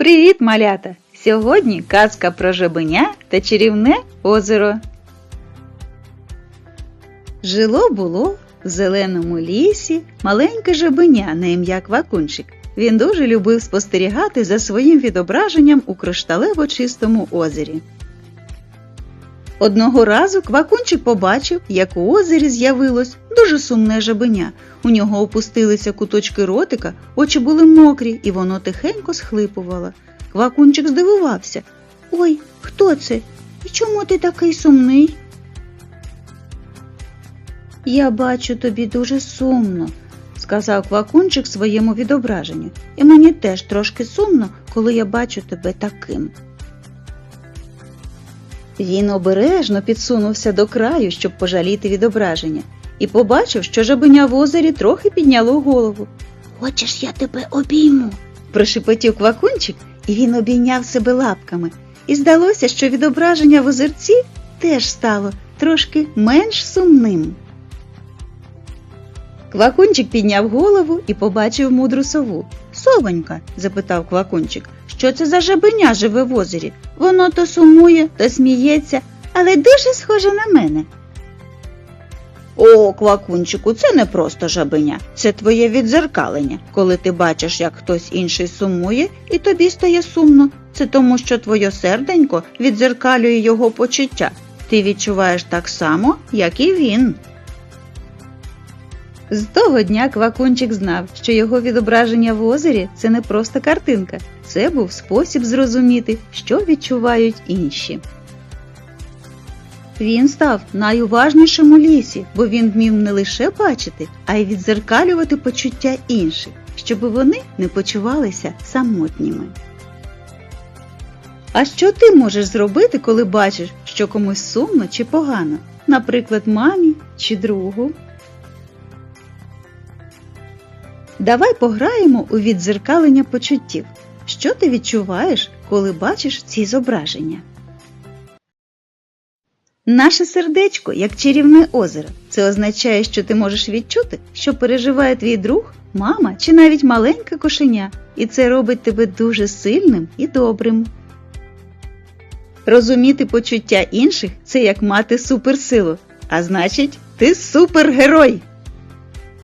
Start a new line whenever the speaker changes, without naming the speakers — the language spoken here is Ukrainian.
Привіт, малята! Сьогодні казка про жабеня та чарівне озеро. Жило було в зеленому лісі маленьке жабеня на ім'я Квакунчик. Він дуже любив спостерігати за своїм відображенням у кришталево чистому озері. Одного разу Квакунчик побачив, як у озері з'явилось дуже сумне жабеня. У нього опустилися куточки ротика, очі були мокрі, і воно тихенько схлипувало. Квакунчик здивувався. Ой, хто це? І чому ти такий сумний? Я бачу тобі дуже сумно, сказав Квакунчик своєму відображенню. І мені теж трошки сумно, коли я бачу тебе таким. Він обережно підсунувся до краю, щоб пожаліти відображення, і побачив, що жабеня в озері трохи підняло голову. Хочеш, я тебе обійму? прошепотів квакунчик, і він обійняв себе лапками. І здалося, що відображення в озерці теж стало трошки менш сумним. Квакунчик підняв голову і побачив мудру сову. Совонька, запитав квакунчик, що це за жабеня живе в озері? Воно то сумує, то сміється, але дуже схоже на мене. О, квакунчику, це не просто жабеня, це твоє відзеркалення. Коли ти бачиш, як хтось інший сумує, і тобі стає сумно. Це тому, що твоє серденько відзеркалює його почуття. Ти відчуваєш так само, як і він. З того дня Квакунчик знав, що його відображення в озері це не просто картинка, це був спосіб зрозуміти, що відчувають інші. Він став найуважнішим у лісі, бо він вмів не лише бачити, а й відзеркалювати почуття інших, щоб вони не почувалися самотніми. А що ти можеш зробити, коли бачиш, що комусь сумно чи погано, наприклад, мамі чи другу? Давай пограємо у відзеркалення почуттів. Що ти відчуваєш, коли бачиш ці зображення? Наше сердечко як чарівне озеро. Це означає, що ти можеш відчути, що переживає твій друг, мама чи навіть маленьке кошеня, і це робить тебе дуже сильним і добрим. Розуміти почуття інших це як мати суперсилу, а значить, ти супергерой.